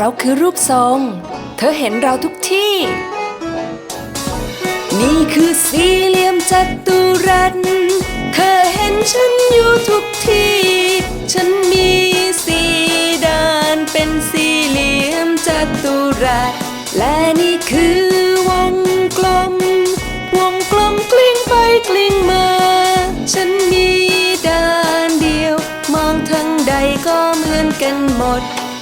เราคือรูปทรง เธอเห็นเราทุกที่ นี่คือสี่เหลี่ยมจัตุรัส เธอเห็นฉันอยู่ทุกที่ ฉันมีสี่ด้านเป็นสี่เหลี่ยมจัตุรัส และนี่คือ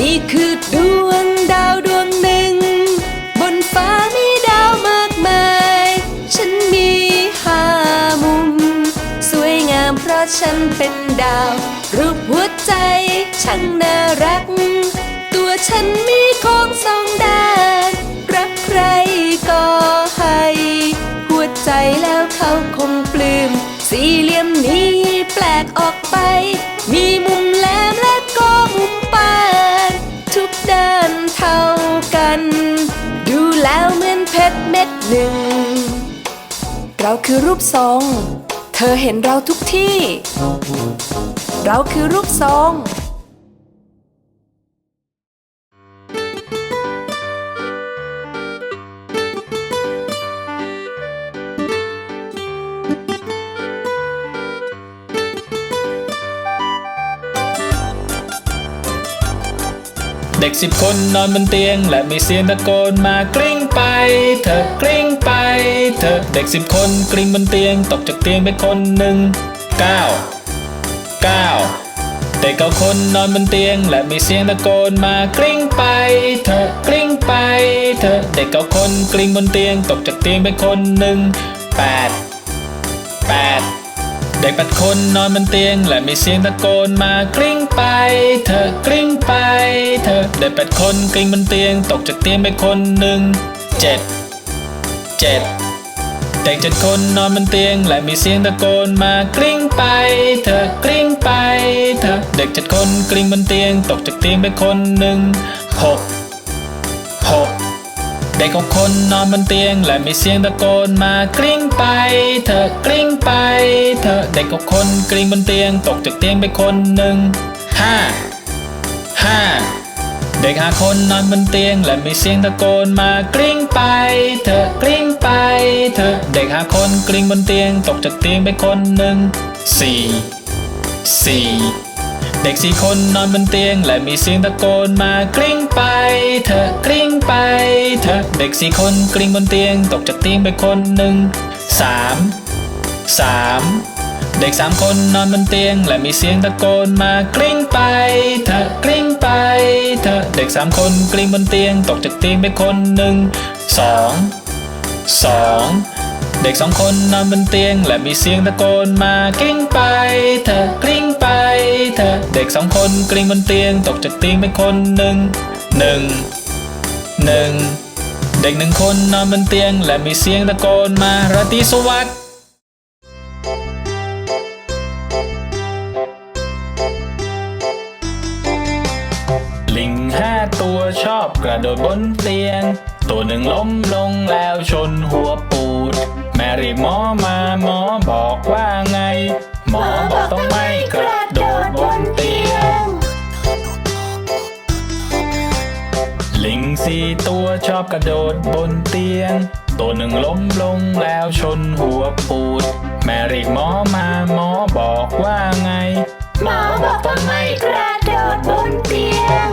นี่คือดวงดาวดวงหนึ่ง บนฟ้ามีดาวมากมาย ฉันมีห้ามุม สวยงามเพราะฉันเป็นดาว รูปหัวใจช่างน่ารัก ตัวฉันมีของสองด้านรักใครก็ให้ หัวใจแล้วเขาคงปลื้มสี่เหลี่ยมนี้แปลกออกไป มีมุม หนึ่ง เราคือรูปทรง เธอเห็นเราทุกที่ เราคือรูปทรง เด็กสิบคนนอนบนเตียง และมีเสียงตะโกนมากลิ้ง ไปเธอกลิ้งไปเธอเด็กสิบคนกลิ้งบนเตียงตกจากเตียงไปคนหนึ่งเก้าเก้าเด็กเก้าคนนอนบนเตียง และมีเสียงตะโกนมากลิ้งไปเธอกลิ้งไปเธอเด็กเก้าคนกลิ้งบนเตียง ตกจากเตียงไปคนหนึ่งแปดแปดเด็กแปดคนนอนบนเตียง และมีเสียงตะโกนมากลิ้งไป เธอกลิ้งไป เธอเด็กแปดคนกลิ้งบนเตียง ตกจากเตียงไปคนหนึ่ง เจ็ดเจ็ดเด็กเจ็ดคนนอนบนเตียง และมีเสียงตะโกนมากลิ้งไป เธอกลิ้งไป เธอเด็กเจ็ดคนกลิ้งบนเตียง ตกจากเตียงไปคนหนึ่งหกหกเด็กหกคนนอนบนเตียง และมีเสียงตะโกนมากลิ้งไป เธอกลิ้งไป เธอเด็กหกคนกลิ้งบนเตียง ตกจากเตียงไปคนหนึ่งห้าห้า เด็กหาคนนอนบนเตียง และมีเสียงตะโกนมากลิ้งไป เธอกลิ้งไป เธอเด็กหาคนกลิ้งบนเตียง ตกจากเตียงไปคนหนึ่งสี่สี่เด็กสี่คนนอนบนเตียง และมีเสียงตะโกนมากลิ้งไป เธอกลิ้งไป เธอเด็กสี่คนกลิ้งบนเตียง ตกจากเตียงไปคนหนึ่งสามสาม เด็กสามคนนอนบนเตียง และมีเสียงตะโกนมากลิ้งไป เธอกลิ้งไป เธอเด็กสามคนกลิ้งบนเตียง ตกจากเตียงไปคนหนึ่งสองสองเด็กสองคนนอนบนเตียง และมีเสียงตะโกนมากลิ้งไป เธอกลิ้งไป เธอเด็กสองคนกลิ้งบนเตียง ตกจากเตียงไปคนหนึ่งหนึ่งหนึ่งเด็กหนึ่งคนนอนบนเตียง และมีเสียงตะโกนมาราตรีสวัสดิ์ ชอบกระโดดบนเตียง ตัวหนึ่งล้มลงแล้วชนหัวปูด แม่เรียกหมอมาหมอบอกว่าไง หมอบอกต้องไม่กระโดดบนเตียง ลิงสี่ตัวชอบกระโดดบนเตียง ตัวหนึ่งล้มลงแล้วชนหัวปูด แม่เรียกหมอมาหมอบอกว่าไง หมอบอกต้องไม่กระโดดบนเตียง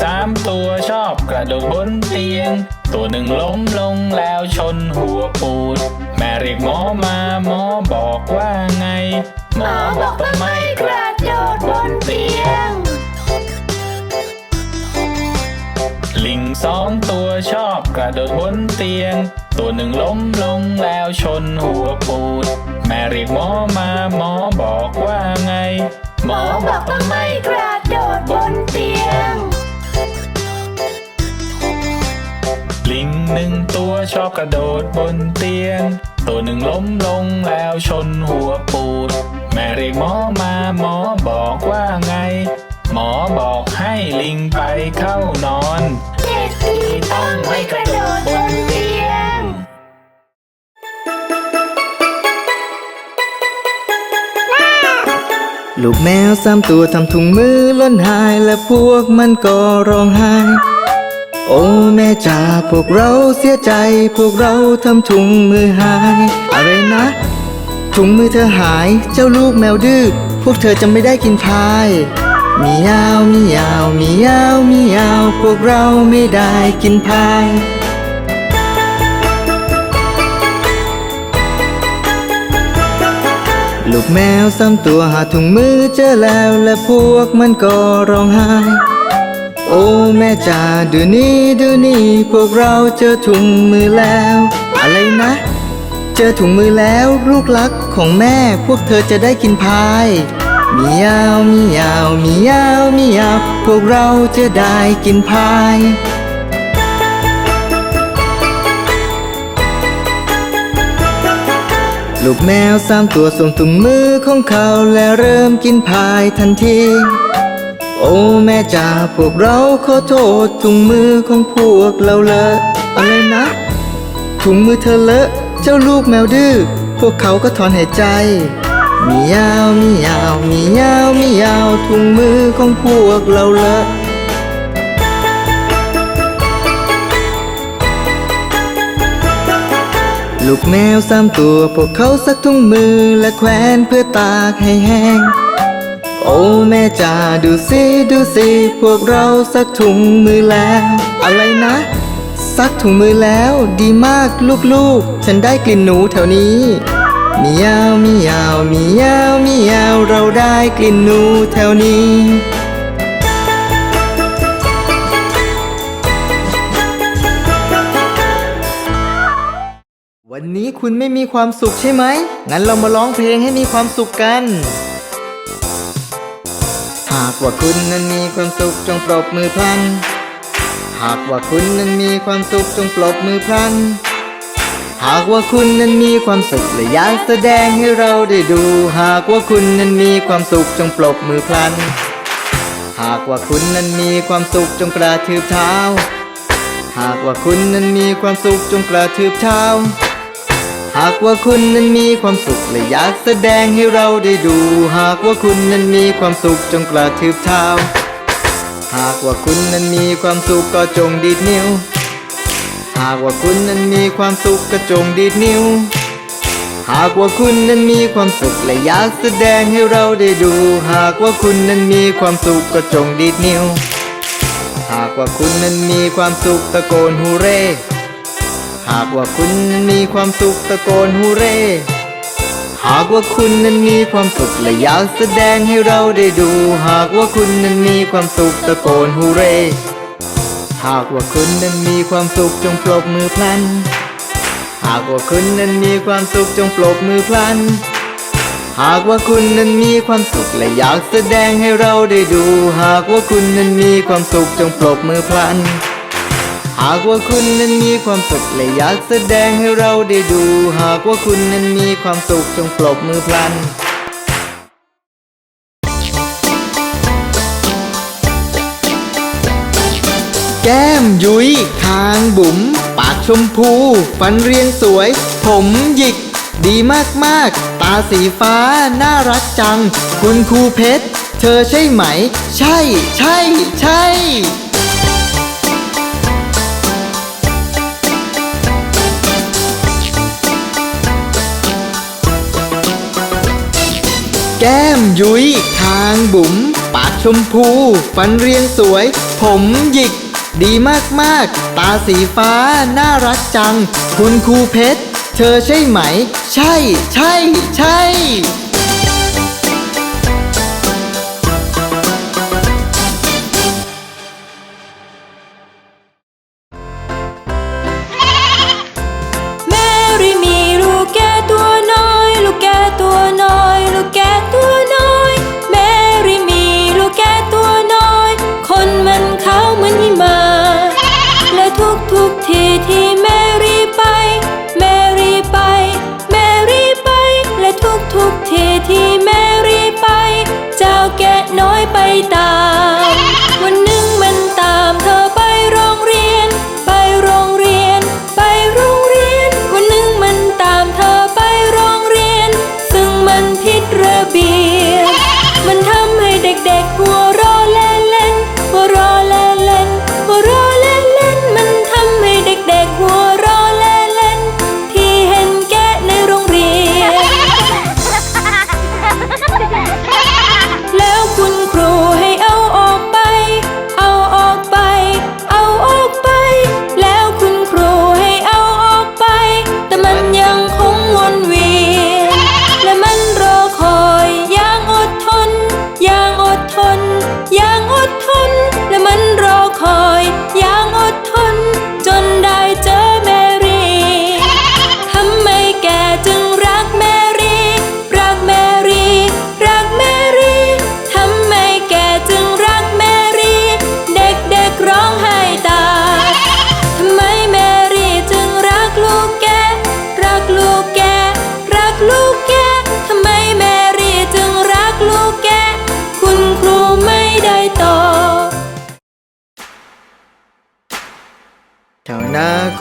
สามตัวชอบกระโดดบนเตียง ตัวหนึ่งล้มลงแล้วชนหัวปูด แม่เรียกหมอมาหมอบอกว่าไง หมอบอกต้องไม่กระโดดบนเตียง ลิงสองตัวชอบกระโดดบนเตียง ตัวหนึ่งล้มลงแล้วชนหัวปูด แม่เรียกหมอมาหมอบอกว่าไง หมอบอกต้องไม่กระโดดบนเตียง หนึ่งตัวชอบกระโดดบนเตียง ตัวหนึ่งล้มลงแล้วชนหัวปูด แม่เรียกหมอมาหมอบอกว่าไง หมอบอกให้ลิงไปเข้านอน เด็กดีต้องไม่กระโดดบนเตียง ลูกแมวสามตัวทำถุงมือล้นหายและพวกมันก็ร้องไห้ โอ้แม่จ๋าพวกเราเสียใจ พวกเราทำถุงมือหาย อะไรนะ ถุงมือเธอหาย เจ้าลูกแมวดื้อ พวกเธอจะไม่ได้กินพายมียาวมียาวมียาวมียาว พวกเราไม่ได้กินพายลูกแมวสามตัวหาถุงมือเจอแล้วและพวกมันก็ร้องไห้ โอ้แม่จ๋าดูนี่ดูนี่พวกเราเจอถุงมือแล้ว อะไรนะ เจอถุงมือแล้วลูกรักของแม่พวกเธอจะได้กินพายมียาวมียาวมียาวมียาวพวกเราจะได้กินพายลูกแมวสามตัวส่งถุงมือของเขาและเริ่มกินพายทันที โอ้แม่จ๋าพวกเราขอโทษถุงมือของพวกเราเลอะอะไรนะถุงมือเธอเลอะเจ้าลูกแมวดื้อพวกเขาก็ถอนหายใจมียาวมียาวมียาวมียาวถุงมือของพวกเราเลอะลูกแมวสามตัวพวกเขาซักถุงมือและแขวนเพื่อตากให้แห้ง โอ้แม่จ๋าดูสิดูสิพวกเราซักถุงมือแล้ว อะไรนะ ซักถุงมือแล้วดีมากลูกๆ ฉันได้กลิ่นหนูแถวนี้มียาวมียาวมียาวมียาวเราได้กลิ่นหนูแถวนี้วันนี้คุณไม่มีความสุขใช่ไหม งั้นเรามาร้องเพลงให้มีความสุขกัน หากว่าคุณนั้นมีความสุขจงปรบมือพลัน หากว่าคุณนั้นมีความสุขจงปรบมือพลัน หากว่าคุณนั้นมีความสุขและอยากแสดงให้เราได้ดู หากว่าคุณนั้นมีความสุขจงปรบมือพลัน หากว่าคุณนั้นมีความสุขจงกระทืบเท้า หากว่าคุณนั้นมีความสุขจงกระทืบเท้า หากว่าคุณนั้นมีความสุข และอยากแสดงให้เราได้ดู หากว่าคุณนั้นมีความสุขจงกระทืบเท้า หากว่าคุณนั้นมีความสุขก็จงดีดนิ้ว หากว่าคุณนั้นมีความสุขก็จงดีดนิ้ว หากว่าคุณนั้นมีความสุขและอยากแสดงให้เราได้ดู หากว่าคุณนั้นมีความสุขก็จงดีดนิ้ว หากว่าคุณนั้นมีความสุขตะโกนฮูเร่ากว่าคุณนั้นมีความสุขตะโกนฮูเร่ หากว่าคุณนั้นมีความสุขและอยากแสดงให้เราได้ดู หากว่าคุณนั้นมีความสุขตะโกนฮูเร่ หากว่าคุณนั้นมีความสุขจงปรบมือพลัน หากว่าคุณนั้นมีความสุขจงปรบมือพลัน หากว่าคุณนั้นมีความสุขและอยากแสดงให้เราได้ดู หากว่าคุณนั้นมีความสุขจงปรบมือพลันากว่าคุณนั้นมีความสุขและอยากแสดงให้เราได้ดู หากว่าคุณนั้นมีความสุขจงปรบมือพลันแก้มยุยคางบุ๋ม ปากชมพู ฟันเรียงสวย ผมหยิก ดีมากๆ ตาสีฟ้า น่ารักจัง คุณครูเพชร เธอใช่ไหม ใช่ ใช่ ใช่ แก้มยุยทางบุ๋มปากชมพู ฟันเรียงสวย ผมหยิก ดีมากๆ ตาสีฟ้าน่ารักจัง คุณครูเพชร เธอใช่ไหม ใช่ ใช่ ใช่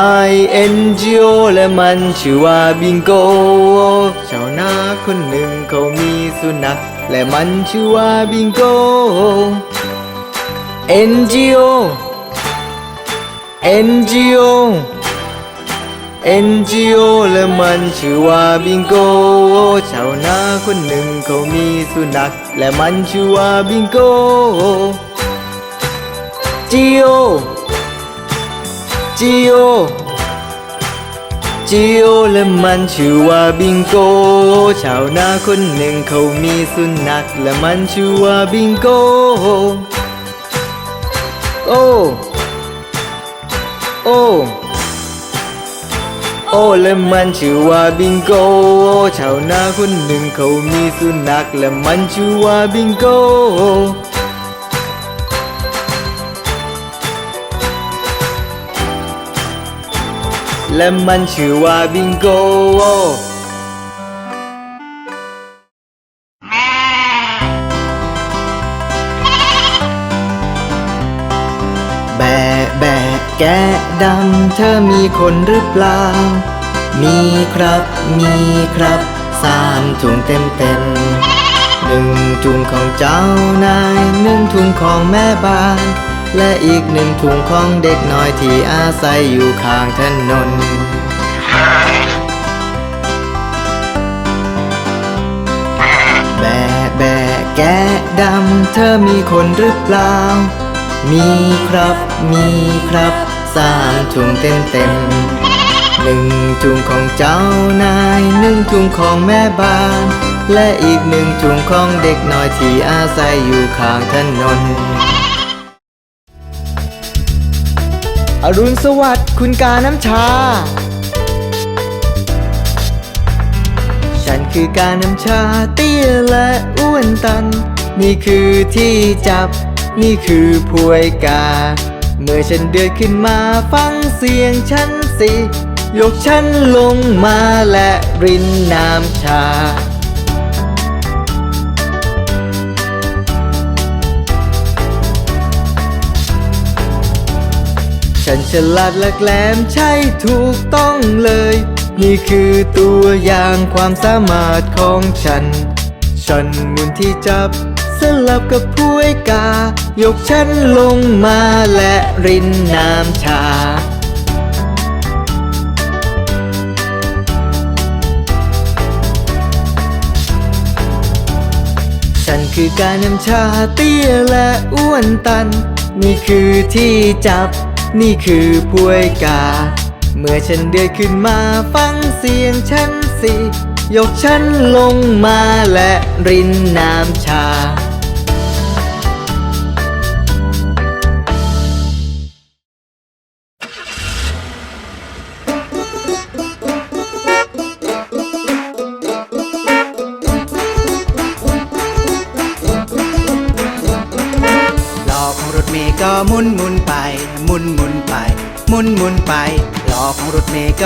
I N G O และมันชื่อว่าบิงโกชาวนาคนหนึ่งเขามีสุนัขและมันชื่อว่าบิงโก N G O N G O N G O และมันชื่อว่าบิงโกชาวนาคนหนึ่งเขามีสุนัขและมันชื่อว่าบิงโก G O G O G O และมันชื่อว่าบิงโก ชาวนาคนหนึ่งเขามีสุนัขและมันชื่อว่าบิงโก โอ โอ โอและมันชื่อว่าบิงโก ชาวนาคนหนึ่งเขามีสุนัขและมันชื่อว่าบิงโก และมันชื่อว่าบิงโกแบะแบะแกะดำเธอมีคนหรือเปล่า มีครับมีครับสามถุงเต็มเต็มหนึ่งถุงของเจ้านายหนึ่งถุงของแม่บ้าน และอีกหนึ่งถุงของเด็กน้อยที่อาศัยอยู่ข้างถนนแบะแบะแกะดำเธอมีคนหรือเปล่า มีครับมีครับสามถุงเต็มเต็มหนึ่งถุงของเจ้านายหนึ่งถุงของแม่บ้าน และอีกหนึ่งถุงของเด็กน้อยที่อาศัยอยู่ข้างถนน รุณสวัสดิ์คุณกาน้ำชา ฉันคือการน้ำชาเตี้ยและอ้วนตัน นี่คือที่จับ นี่คือพวยกา เมื่อฉันเดือดขึ้นมาฟังเสียงฉันสิ ยกฉันลงมาและรินน้ำชา ฉันฉลาดและแกลมใช่ถูกต้องเลย นี่คือตัวอย่างความสามารถของฉัน ฉันมุนที่จับสลับกับผู้ไอกา ยกฉันลงมาและรินน้ำชาฉันคือการนำชาเตี้ยและอ้วนตัน นี่คือที่จับ นี่คือพวยกา เมื่อฉันเดือดขึ้นมาฟังเสียงฉันสิ ยกฉันลงมาและรินน้ำชา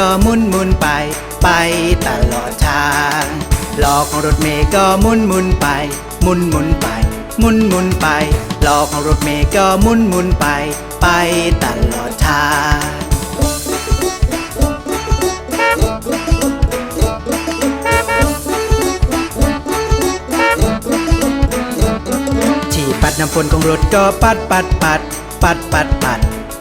ก็หมุนหมุนไป ไปตลอดทางล้อของรถเมย์ก็หมุนหมุนไปหมุนหมุนไปหมุนหมุนไปล้อของรถเมย์ก็หมุนหมุนไป ไปตลอดทางที่ปัดน้ำฝนของรถก็ปัดปัดปัด ปัดปัดปัด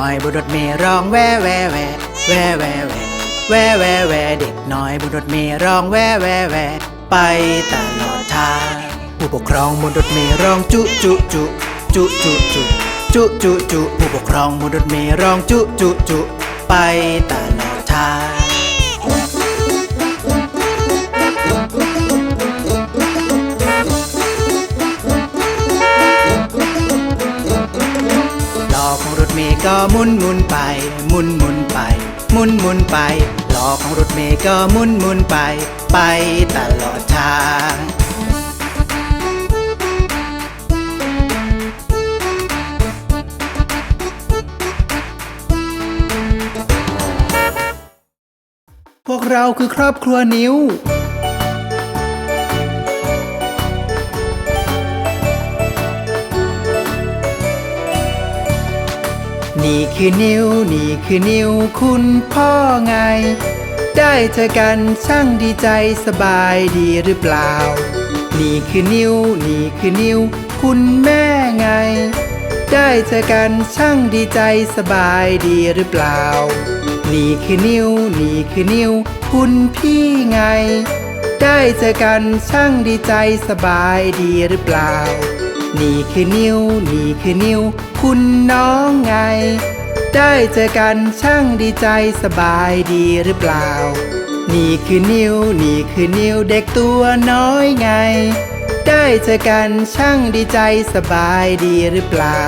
น้อยบนรถเมร้องแว่แว่แว่แว่แว่แว่แว่แว่แวเด็กน้อยบนรถเมร้องแว่แว่แว่ไปตลอดทางผู้ปกครองบนรถเมร้องจุจุจุจุจุจุจุจุจุผู้ปกครองบนรถเมร้องจุจุจุไปตลอดทาง ก็หมุนหมุนไปหมุนหมุนไปหมุนหมุนไปล้อของรถเมย์ก็หมุนหมุนไป ไปตลอดทางพวกเราคือครอบครัวนิ้ว คือนิ้วนี่คือนิ้วคุณพ่อไง ได้เจอกันช่างดีใจสบายดีหรือเปล่า นี่คือนิ้วนี่คือนิ้วคุณแม่ไง ได้เจอกันช่างดีใจสบายดีหรือเปล่า นี่คือนิ้วนี่คือนิ้วคุณพี่ไง ได้เจอกันช่างดีใจสบายดีหรือเปล่านี่คือนิ้ว นี่คือนิ้ว คุณน้องไง ได้เจอกันช่างดีใจสบายดีหรือเปล่า นี่คือนิ้วนี่คือนิ้วเด็กตัวน้อยไง ได้เจอกันช่างดีใจสบายดีหรือเปล่า